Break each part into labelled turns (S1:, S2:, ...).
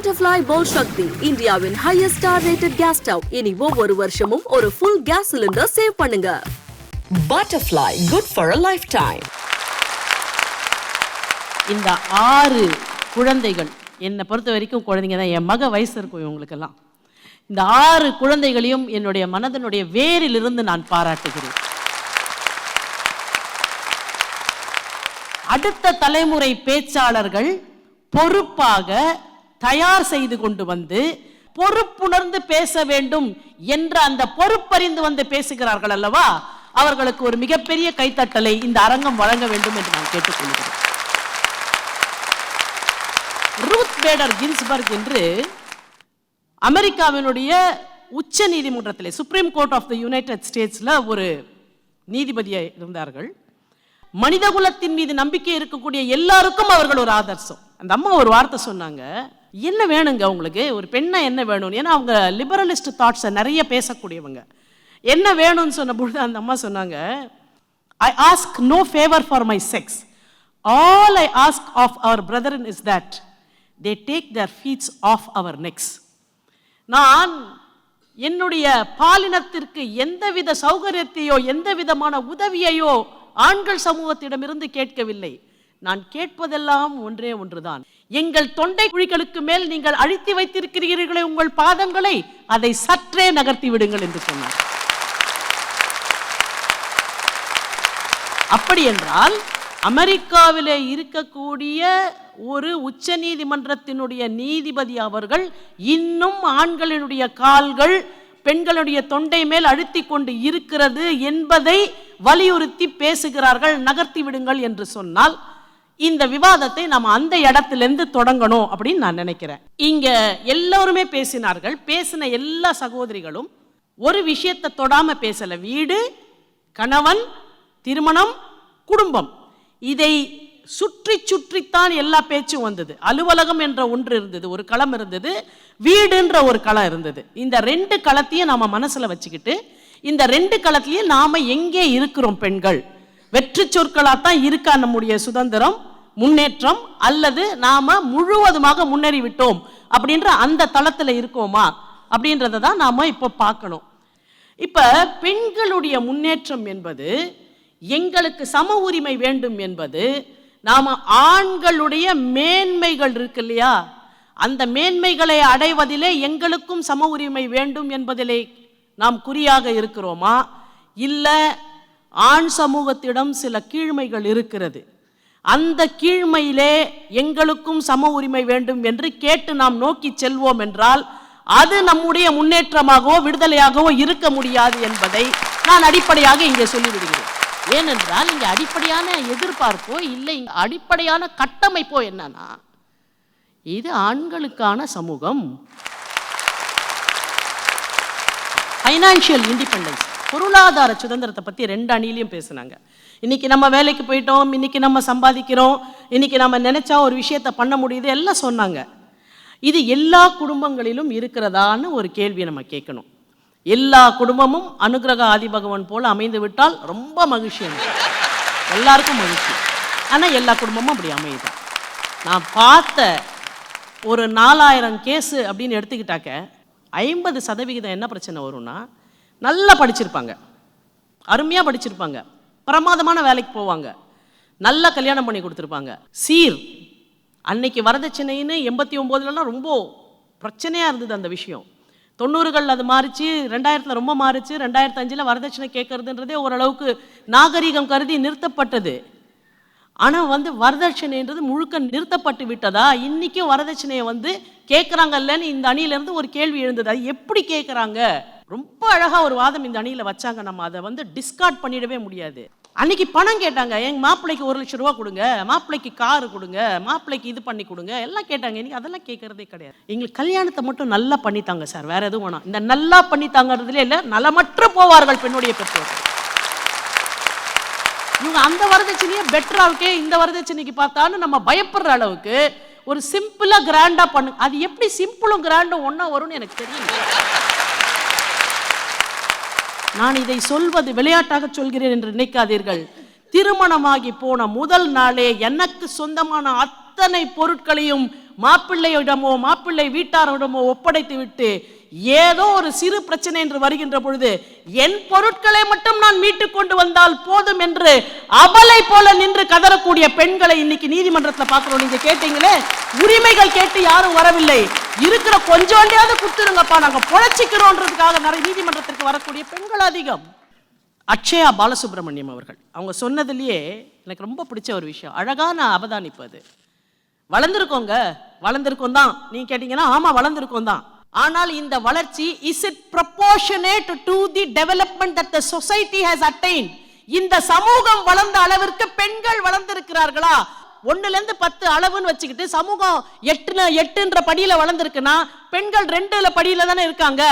S1: Butterfly போல் சக்தி இந்தியாவின் highest star rated gas stove இனி ஒவ்வொரு வருஷமும் ஒரு ஃபுல் கேஸ் சிலிண்டர் சேவ் பண்ணுங்க. Butterfly good for a lifetime
S2: இந்த ஆறு குழந்தைகள் என்னை பொறுத்த வரைக்கும் குழந்தைங்க தான் என் மக வயசு இருக்கும் இவங்களுக்கெல்லாம். இந்த ஆறு குழந்தைகளையும் என்னுடைய மனதனுடைய வேரிலிருந்து நான் பாராட்டுகிறேன். அடுத்த தலைமுறை பேச்சாளர்கள் பொறுப்பாக தயார் செய்து கொண்டு வந்து பொறுப்புணர்ந்து பேச வேண்டும் என்ற அந்த பொறுப்பறிந்து வந்து பேசுகிறார்கள் அல்லவா? அவர்களுக்கு ஒரு மிகப்பெரிய கைத்தட்டலை இந்த அரங்கம் வழங்க வேண்டும் என்று நான் கேட்டுக்கொள்கிறேன். ரூத் பேடர் கின்ஸ்பர்க் என்று அமெரிக்காவினுடைய உச்ச நீதிமன்றத்தில் Supreme Court of the United ஸ்டேட்ஸில் ஒரு நீதிபதியாக இருந்தார்கள். மனிதகுலத்தின் மீது நம்பிக்கை இருக்கக்கூடிய எல்லாருக்கும் அவர்கள் ஒரு ஆதர்சம். அந்த அம்மா ஒரு வார்த்தை சொன்னாங்க. என்ன வேணுங்க அவங்களுக்கு ஒரு பெண்ணை என்ன வேணும் ஏன்னா அவங்க லிபரலிஸ்ட் தாட்ஸை நிறைய பேசக்கூடியவங்க. என்ன வேணும்னு சொன்ன பொழுது அந்த அம்மா சொன்னாங்க I ask no favour for my sex all I ask of our brethren is that they take their feet off our necks நான் என்னுடைய பாலினத்திற்கு எந்தவித சௌகரியத்தையோ எந்த விதமான உதவியையோ ஆண்கள் சமூகத்திடமிருந்து கேட்கவில்லை. நான் கேட்பதெல்லாம் ஒன்றே ஒன்றுதான். எங்கள் தொண்டை குழிகளுக்கு மேல் நீங்கள் அழித்து வைத்திருக்கிறீர்களே உங்கள் பாதங்களை அதை சற்றே நகர்த்தி விடுங்கள் என்று சொன்னார். அப்படி என்றால் அமெரிக்காவிலே இருக்கக்கூடிய ஒரு உச்ச நீதிமன்றத்தினுடைய நீதிபதி அவர்கள் இன்னும் ஆண்களினுடைய கால்கள் பெண்களுடைய தொண்டை மேல் அழுத்தி கொண்டு இருக்கிறது என்பதை வலியுறுத்தி பேசுகிறார்கள் நகர்த்தி விடுங்கள் என்று சொன்னால் இந்த விவாதத்தை நம்ம அந்த இடத்துலேருந்து தொடங்கணும் அப்படின்னு நான் நினைக்கிறேன். இங்கே எல்லோருமே பேசினார்கள். பேசின எல்லா சகோதரிகளும் ஒரு விஷயத்தை தொடாமல் பேசல. வீடு கணவன் திருமணம் குடும்பம். இதை சுற்றி சுற்றித்தான் எல்லா பேச்சும் வந்தது. அலுவலகம் என்ற ஒன்று இருந்தது ஒரு களம் இருந்தது வீடுன்ற ஒரு களம் இருந்தது. இந்த ரெண்டு களத்தையும் நாம் மனசுல வச்சுக்கிட்டு இந்த ரெண்டு களத்திலையும் நாம் எங்கே இருக்கிறோம் பெண்கள்? வெற்றி சொற்களாத்தான் இருக்கா நம்முடைய சுதந்திரம்? முன்னேற்றம் அல்லது நாம் முழுவதுமாக முன்னேறி விட்டோம் அப்படின்ற அந்த தளத்தில் இருக்கோமா அப்படின்றத தான் நாம் இப்போ பார்க்கணும். இப்போ பெண்களுடைய முன்னேற்றம் என்பது எங்களுக்கு சம உரிமை வேண்டும் என்பது நாம் ஆண்களுடைய மேன்மைகள் இருக்கு இல்லையா? அந்த மேன்மைகளை அடைவதிலே எங்களுக்கும் சம உரிமை வேண்டும் என்பதிலே நாம் குறியாக இருக்கிறோமா? இல்லை ஆண் சமூகத்திடம் சில கீழ்மைகள் இருக்கிறது. அந்த கீழ்மையிலே எங்களுக்கும் சம உரிமை வேண்டும் என்று கேட்டு நாம் நோக்கி செல்வோம் என்றால் அது நம்முடைய முன்னேற்றமாகவோ விடுதலையாகவோ இருக்க முடியாது என்பதை நான் அடிப்படையாக இங்கே சொல்லிவிடுகிறேன். ஏனென்றால் இங்கே அடிப்படையான எதிர்பார்ப்போ இல்லை அடிப்படையான கட்டமைப்போ என்னன்னா இது ஆண்களுக்கான சமூகம். ஃபைனான்ஷியல் இண்டிபெண்டன்ஸ் பொருளாதார சுதந்திரத்தை பற்றி ரெண்டு அணிலையும் பேசுனாங்க. இன்னைக்கு நம்ம வேலைக்கு போயிட்டோம் இன்னைக்கு நம்ம சம்பாதிக்கிறோம் இன்னைக்கு நம்ம நினைச்சா ஒரு விஷயத்தை பண்ண முடியுது எல்லாம் சொன்னாங்க. இது எல்லா குடும்பங்களிலும் இருக்கிறதான்னு ஒரு கேள்வியை நம்ம கேட்கணும். எல்லா குடும்பமும் அனுகிரக ஆதிபகவன் போல் அமைந்து விட்டால் ரொம்ப மகிழ்ச்சி எல்லாருக்கும் மகிழ்ச்சி. ஆனால் எல்லா குடும்பமும் அப்படி அமையுது. நான் பார்த்த ஒரு நாலாயிரம் கேஸு அப்படின்னு எடுத்துக்கிட்டாக்க ஐம்பது சதவிகிதம் என்ன பிரச்சனை வரும்னா நல்லா படிச்சிருப்பாங்க. அருமையாக படிச்சிருப்பாங்க. பிரமாதமான வேலைக்கு போவாங்க. நல்லா கல்யாணம் பண்ணி கொடுத்துருப்பாங்க. சீர். அன்னைக்கு வரதட்சணைன்னு எண்பத்தி ஒம்போதுலலாம் ரொம்ப பிரச்சனையாக இருந்தது அந்த விஷயம். தொண்ணூறுகள் அது மாறிச்சு ரெண்டாயிரத்தில் ரொம்ப மாறிச்சு ரெண்டாயிரத்து அஞ்சில் வரதட்சணை கேட்கறதுன்றதே ஓரளவுக்கு நாகரீகம் கருதி நிறுத்தப்பட்டது. ஆனால் வந்து வரதட்சணைன்றது முழுக்க நிறுத்தப்பட்டு விட்டதா? இன்றைக்கும் வரதட்சணையை வந்து கேட்குறாங்கல்லன்னு இந்த அணியிலேருந்து ஒரு கேள்வி எழுந்தது. அது எப்படி கேட்குறாங்க? ரொம்ப அழகாக ஒரு வாதம் இந்த அணியில் வச்சாங்க. நம்ம அதை வந்து டிஸ்கார்ட் பண்ணிடவே முடியாது. அன்னைக்கு பணம் கேட்டாங்க. எங்கள் மாப்பிள்ளைக்கு ஒரு லட்ச ரூபா கொடுங்க. மாப்பிள்ளைக்கு காரு கொடுங்க. மாப்பிள்ளைக்கு இது பண்ணி கொடுங்க. எல்லாம் கேட்டாங்க. இன்னைக்கு அதெல்லாம் கேட்கறதே கிடையாது. எங்களுக்கு கல்யாணத்தை மட்டும் நல்லா பண்ணித்தாங்க சார். வேற எதுவும் வேணாம். இந்த நல்லா பண்ணித்தாங்கிறதுல இல்லை நலமற்ற போவார்கள் பெண்ணுடைய பெற்றோர். இவங்க அந்த வரதட்சணையே பெட்டரா இருக்கே இந்த வரதட்சணைக்கு பார்த்தாலும் நம்ம பயப்படுற அளவுக்கு ஒரு சிம்பிளா கிராண்டா பண்ணு. அது எப்படி சிம்பிளும் கிராண்டும் ஒன்றா வரும்னு எனக்கு தெரியல. நான் இதை சொல்வது விளையாட்டாக சொல்கிறேன் என்று நினைக்காதீர்கள். திருமணமாகி போன முதல் நாளே எனக்கு சொந்தமான அத்தனை பொருட்களையும் மாப்பிள்ளையிடமோ மாப்பிள்ளை வீட்டாரிடமோ ஒப்படைத்து விட்டு ஏதோ ஒரு சிறு பிரச்சனை என்று வருகின்ற பொழுது என் பொருட்களை மட்டும் நான் மீட்டு கொண்டு வந்தால் போதும் என்று அபலை போல நின்று கதறக்கூடிய பெண்களை இன்னைக்கு நீதிமன்றத்தில் பார்க்கிறோம். நீங்க கேட்டீங்களே? உரிமைகள் கேட்டு யாரும் வரவில்லை. இருக்கிற கொஞ்சோண்டியாவது கொடுத்துருங்கப்பா. நாங்க பொழைச்சிக்கிறோன்றதுக்காக நிறைய நீதிமன்றத்திற்கு வரக்கூடிய பெண்கள் அதிகம். அக்ஷயா பாலசுப்ரமணியம் அவர்கள் அவங்க சொன்னதுலேயே எனக்கு ரொம்ப பிடிச்ச ஒரு விஷயம். அழகான அவதானிப்பு அது. வளர்ந்துருக்கோங்க. வளர்ந்துருக்கோம் தான். நீங்க கேட்டீங்கன்னா ஆமா வளர்ந்துருக்கோம் தான். ஆனால் இந்த வளர்ச்சி is it proportionate to the development that the society has attained இந்த சமூகம் வளர்ந்த அளவிற்கு பெண்கள் வளர்ந்திருக்கிறார்களா? ஒன்னுல இருந்து பத்து அளவுன்னு வச்சுக்கிட்டு சமூகம் எட்டுன எட்டுன்ற படியில வளர்ந்துருக்குன்னா பெண்கள் ரெண்டுல படியில தானே இருக்காங்க.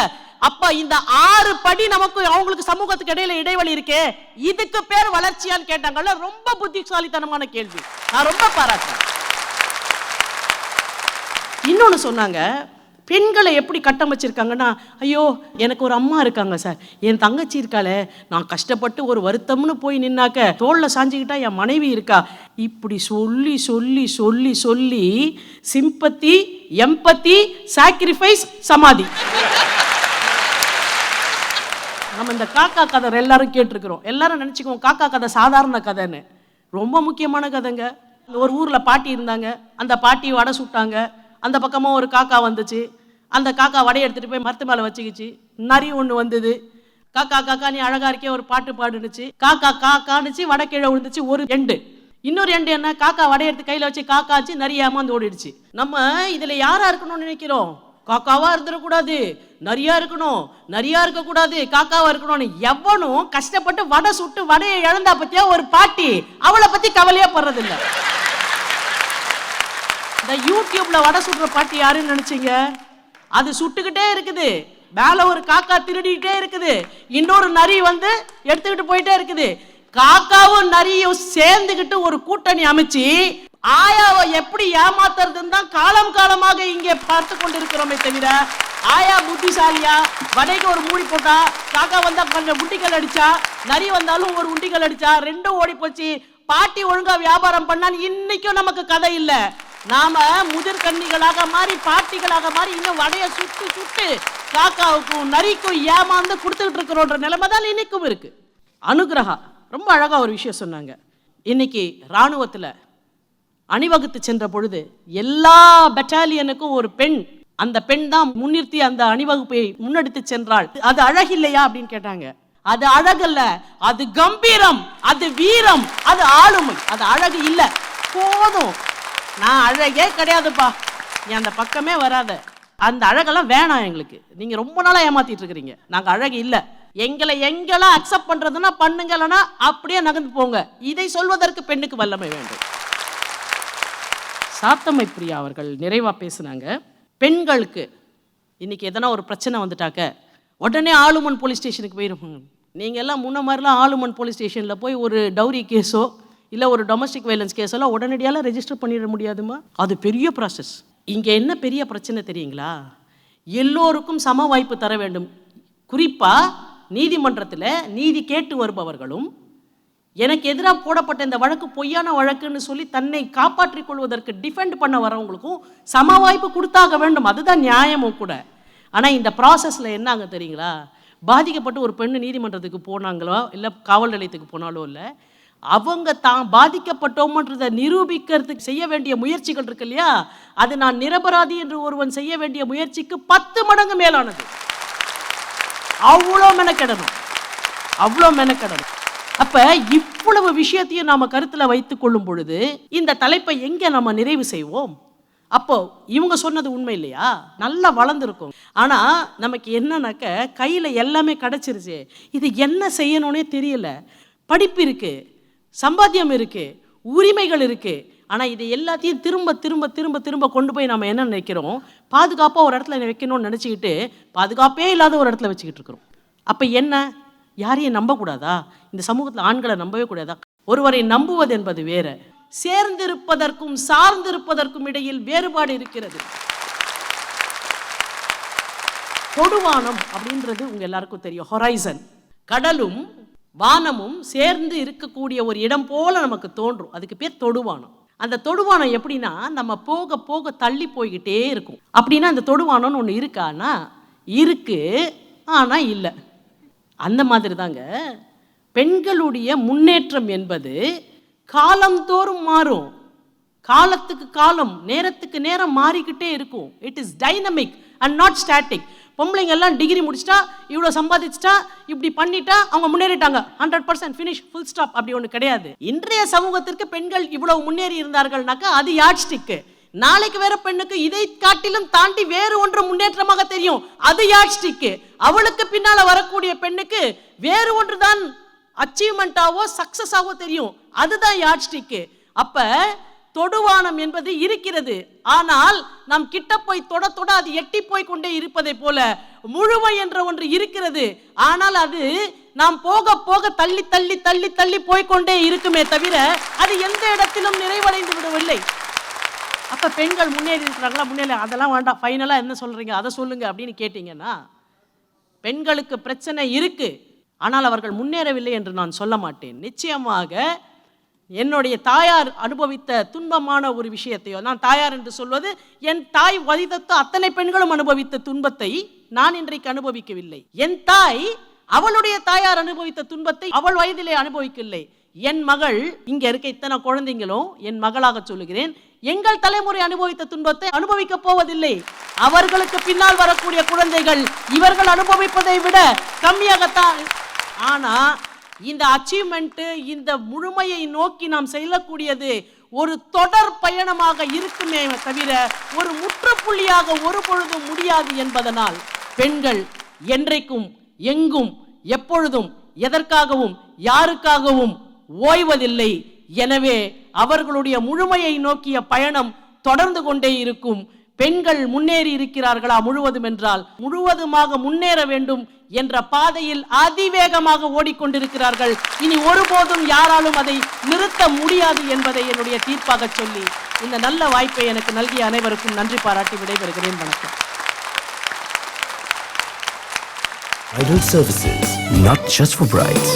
S2: அப்ப இந்த ஆறு படி நமக்கு அவங்களுக்கு சமூகத்துக்கு இடையில இடைவெளி இருக்கே. இதுக்கு பேர் வளர்ச்சியான்னு கேட்டாங்கல்ல ரொம்ப புத்திசாலித்தனமான கேள்வி. நான் ரொம்ப பாராட்டுறேன். இன்னொன்று சொன்னாங்க பெண்களை எப்படி கட்டமைச்சிருக்காங்கன்னா ஐயோ எனக்கு ஒரு அம்மா இருக்காங்க சார். என் தங்கச்சி இருக்காளே நான் கஷ்டப்பட்டு ஒரு வருத்தம்னு போய் நின்னாக்க தோளில் சாஞ்சிக்கிட்டா என் மனைவி இருக்கா? இப்படி சொல்லி சொல்லி சொல்லி சொல்லி சிம்பத்தி எம்பத்தி சாக்ரிஃபைஸ் சமாதி. நம்ம இந்த காக்கா கதை எல்லாரும் கேட்டிருக்கிறோம். எல்லாரும் நினச்சிக்குவோம் காக்கா கதை சாதாரண கதைன்னு. ரொம்ப முக்கியமான கதைங்க. ஒரு ஊரில் பாட்டி இருந்தாங்க. அந்த பாட்டி வடை சுட்டாங்க. அந்த பக்கமாக ஒரு காக்கா வந்துச்சு. அந்த காக்கா வடையை எடுத்துகிட்டு போய் மரத்து மேலே வச்சுக்கிச்சு. நரி ஒன்று வந்தது. காக்கா காக்கா நீ அழகா இருக்கே ஒரு பாட்டு பாடுனுச்சு. காக்கா காக்கானுச்சு வடை கீழே விழுந்துச்சு ஒரு எண்டு. இன்னொரு எண்டு என்ன? காக்கா வடையை எடுத்து கையில் வச்சு காக்காச்சு நிறைய ஏமாந்து ஓடிடுச்சு. நம்ம இதில் யாராக இருக்கணும்னு நினைக்கிறோம்? காக்காவாக இருந்துடக்கூடாது. நிறையா இருக்கணும். நிறையா இருக்கக்கூடாது. காக்காவாக இருக்கணும்னு எவனும் கஷ்டப்பட்டு வடை சுட்டு வடையை இழந்தா பற்றியா ஒரு பாட்டி? அவளை பற்றி கவலையே படுறதில்லை. இந்த யூடியூப்ல வடை சுடுற பாட்டி யாருன்னு நினைச்சீங்க? அது சுட்டுக்கிட்டே இருக்குது. மேல ஒரு காக்கா திருடிக்கிட்டே இருக்குது. இன்னொரு நரி வந்து எடுத்துக்கிட்டு போயிட்டே இருக்குது. காக்காவும் நரியும் சேர்ந்துக்கிட்டு ஒரு கூட்டணி அமைச்சு ஆயாவை எப்படி ஏமாத்துறதுன்னு தான் காலம் காலமாக இங்கே பார்த்து கொண்டிருக்கிறோமே தவிர ஆயா புத்திசாலியா? வடைக்கு ஒரு மூடி போட்டா காக்கா வந்தா கொஞ்சம் உண்டிகள் அடிச்சா நரி வந்தாலும் ஒரு உண்டிகள் அடிச்சா ரெண்டும் ஓடி போச்சு பாட்டி ஒழுங்கா வியாபாரம் பண்ணான்னு இன்னைக்கும் நமக்கு கதை இல்லை. நாம முதிர்கண்ணிகளாக மாறி பாட்டிகளாக மாறி இன்னும் வடைய சுட்டு சுட்டு காக்காவுக்கும் நரிக்கும் ஏமாந்து கொடுத்துக்கிட்டு இருக்கிறோன்ற நிலைமை தான் இன்னைக்கும் இருக்கு. அனுகிரகா ரொம்ப அழகாக ஒரு விஷயம் சொன்னாங்க. இன்னைக்கு இராணுவத்தில் அணிவகுத்து சென்ற பொழுது எல்லா பெட்டாலியனுக்கும் ஒரு பெண் அந்த பெண் தான் முன்னிறுத்தி அந்த அணிவகுப்பை முன்னெடுத்து சென்றாள். அது அழகில்லையா அப்படின்னு கேட்டாங்க. அது அழகல்ல அது கம்பீரம் அது வீரம் அது ஆளுமை. அது அழகு இல்லை போதும். நான் அழகே கிடையாதுப்பா? நீ அந்த பக்கமே வராத. அந்த அழகெல்லாம் வேணாம் எங்களுக்கு. நீங்க ரொம்ப நாளா ஏமாத்திட்டு இருக்கிறீங்க. நாங்க அழகு இல்ல. எங்களை எங்கெல்லாம் அக்செப்ட் பண்றதுன்னா பண்ணுங்க இல்லைன்னா அப்படியே நகர்ந்து போங்க. இதை சொல்வதற்கு பெண்ணுக்கு வல்லமை வேண்டும். சாத்தமை பிரியா அவர்கள் நிறைவா பேசுனாங்க. பெண்களுக்கு இன்னைக்கு எதனா ஒரு பிரச்சனை வந்துட்டாக்க உடனே ஆளுமன் போலீஸ் ஸ்டேஷனுக்கு போயிடும் நீங்கள் எல்லாம் முன்ன மாதிரிலாம் ஆளுமன் போலீஸ் ஸ்டேஷனில் போய் ஒரு டவுரி கேஸோ இல்லை ஒரு டொமஸ்டிக் வைலன்ஸ் கேஸெல்லாம் உடனடியாலாம் ரெஜிஸ்டர் பண்ணிட முடியாதுமா? அது பெரிய ப்ராசஸ் இங்கே என்ன பெரிய பிரச்சனை தெரியுங்களா? எல்லோருக்கும் சம வாய்ப்பு தர வேண்டும். குறிப்பாக நீதிமன்றத்தில் நீதி கேட்டு வருபவர்களும் எனக்கு எதிராக போடப்பட்ட இந்த வழக்கு பொய்யான வழக்குன்னு சொல்லி தன்னை காப்பாற்றிக் கொள்வதற்கு டிஃபெண்ட் பண்ண வரவங்களுக்கும் சம வாய்ப்பு கொடுத்தாக வேண்டும். அதுதான் நியாயமும் கூட. ஆனால் இந்த ப்ராசஸில் என்னாங்க தெரியுங்களா? பாதிக்கப்பட்டு ஒரு பெண்ணு நீதிமன்றத்துக்கு போனாங்களோ இல்லை காவல் நிலையத்துக்கு போனாலோ இல்லை அவங்க தான் பாதிக்கப்பட்டோமன்றதை நிரூபிக்கிறதுக்கு செய்ய வேண்டிய முயற்சிகள் இருக்கு இல்லையா? அது நான் நிரபராதி என்று ஒருவன் செய்ய வேண்டிய முயற்சிக்கு பத்து மடங்கு மேலானது. அவ்வளோ மெனக்கெடணும். அவ்வளோ மெனக்கெடணும். அப்ப இவ்வளவு விஷயத்தையும் நாம கருத்தில் வைத்துக் கொள்ளும் பொழுது இந்த தலைப்பை எங்க நம்ம நிறைவு செய்வோம்? அப்போ இவங்க சொன்னது உண்மை இல்லையா? நல்லா வளர்ந்துருக்கும். ஆனால் நமக்கு என்னன்னாக்க கையில் எல்லாமே கிடச்சிருச்சு. இது என்ன செய்யணும்னே தெரியல. படிப்பு இருக்குது சம்பாத்தியம் இருக்குது உரிமைகள் இருக்குது ஆனால் இது எல்லாத்தையும் திரும்ப திரும்ப திரும்ப திரும்ப கொண்டு போய் நம்ம என்ன நினைக்கிறோம்? பாதுகாப்பாக ஒரு இடத்துல வைக்கணும்னு நினச்சிக்கிட்டு பாதுகாப்பே இல்லாத ஒரு இடத்துல வச்சுக்கிட்டு இருக்கிறோம். அப்போ என்ன? யாரையும் நம்பக்கூடாதா? இந்த சமூகத்தில் ஆண்களை நம்பவே கூடாதா? ஒருவரை நம்புவது என்பது வேறு. சேர்ந்திருப்பதற்கும் சார்ந்திருப்பதற்கும் இடையில் வேறுபாடு இருக்கிறது. கொடுவானம் அப்படின்றது உங்க எல்லாருக்கும் தெரியும். ஹொரைசன் கடலும் வானமும் சேர்ந்து இருக்கக்கூடிய ஒரு இடம் போல நமக்கு தோன்றும். அதுக்கு பேர் தொடுவானம். அந்த தொடுவானம் எப்படின்னா நம்ம போக போக தள்ளி போய்கிட்டே இருக்கும். அப்படின்னா அந்த தொடுவானம்னு ஒன்று இருக்கானா இருக்கு. ஆனால் இல்லை. அந்த மாதிரி தாங்க பெண்களுடைய முன்னேற்றம் என்பது காலந்தோறும் மாறும். காலத்துக்கு காலம் நேரத்துக்கு நேரம் மாறிக்கிட்டே இருக்கும். It is dynamic and not static பொம்பளைங்க எல்லாம் டிகிரி முடிச்சிட்டா இவ்வளோ சம்பாதிச்சிட்டா இப்படி பண்ணிட்டா அவங்க முன்னேறிட்டாங்க. Hundred percent finish full stop அப்படி ஒன்று கிடையாது. இன்றைய சமூகத்திற்கு பெண்கள் இவ்வளவு முன்னேறி இருந்தார்கள்னாக்கா அது யாட் ஸ்டிக்கு நாளைக்கு வேற பெண்ணுக்கு இதை காட்டிலும் தாண்டி வேறு ஒன்று முன்னேற்றமாக தெரியும். அது யாட் ஸ்டிக்கு அவளுக்கு பின்னால வரக்கூடிய பெண்ணுக்கு வேறு ஒன்று தான் அச்சீவ்மெண்ட்டாவோ சக்சஸாவோ தெரியும். அதுதான் யாட் ஸ்டிக்கு தொடுவானம் என்பது இருக்கிறது. ஆனால் நாம் கிட்ட போய் தொட தொட அது எட்டி போய் கொண்டே இருப்பதை போல முழுமை என்ற ஒன்று இருக்கிறது. ஆனால் அது நாம் போக போக தள்ளி தள்ளி தள்ளி தள்ளி போய்க்கொண்டே இருக்குமே தவிர அது எந்த இடத்திலும் நிறைவடைந்து விடவில்லை. அப்ப பெண்கள் முன்னேறி இருக்கிறாங்களா முன்னேறி அதெல்லாம் வேண்டாம். ஃபைனலா என்ன சொல்றீங்க? அதை சொல்லுங்க அப்படின்னு கேட்டீங்கன்னா பெண்களுக்கு பிரச்சனை இருக்கு. ஆனால் அவர்கள் முன்னேறவில்லை என்று நான் சொல்ல மாட்டேன். நிச்சயமாக என்னுடைய தாயார் அனுபவித்த துன்பமான ஒரு விஷயத்தையோ நான் தாயார் என்று சொல்வது என் தாய் வதிதத்த அத்தனை பெண்களும் அனுபவித்த துன்பத்தை நான் இன்றைக்கு அனுபவிக்கவில்லை. என் தாய் அவளுடைய தாயார் அனுபவித்த துன்பத்தை அவள் வயதிலே அனுபவிக்கவில்லை. என் மகள் இங்க இருக்க இத்தனை குழந்தைங்களும் என் மகளாக சொல்லுகிறேன் எங்கள் தலைமுறை அனுபவித்த துன்பத்தை அனுபவிக்க போவதில்லை. அவர்களுக்கு பின்னால் வரக்கூடிய குழந்தைகள் இவர்கள் அனுபவிப்பதை விட கம்மியாகத்தான். ஆனா இந்த அச்சீவ்மெண்ட்டு இந்த முழுமையை நோக்கி நாம் செல்லக்கூடியது ஒரு தொடர் பயணமாக இருக்குமே தவிர ஒரு முற்றுப்புள்ளியாக ஒரு பொழுதும் முடியாது என்பதனால் பெண்கள் என்றைக்கும் எங்கும் எப்பொழுதும் எதற்காகவும் யாருக்காகவும் ஓய்வதில்லை. எனவே அவர்களுடைய முழுமையை நோக்கிய பயணம் தொடர்ந்து கொண்டே இருக்கும். பெண்கள் முன்னேறி இருக்கிறார்களா முழுவதும் என்றால் முழுவதுமாக முன்னேற வேண்டும் என்ற பாதையில் அதிவேகமாக ஓடிக்கொண்டிருக்கிறார்கள். இனி ஒருபோதும் யாராலும் அதை நிறுத்த முடியாது என்பதை என்னுடைய தீர்ப்பாக சொல்லி இந்த நல்ல வாய்ப்பை எனக்கு நல்கிய அனைவருக்கும் நன்றி பாராட்டி விடைபெறுகிறேன். வணக்கம்.
S3: Idol services, not just for brides.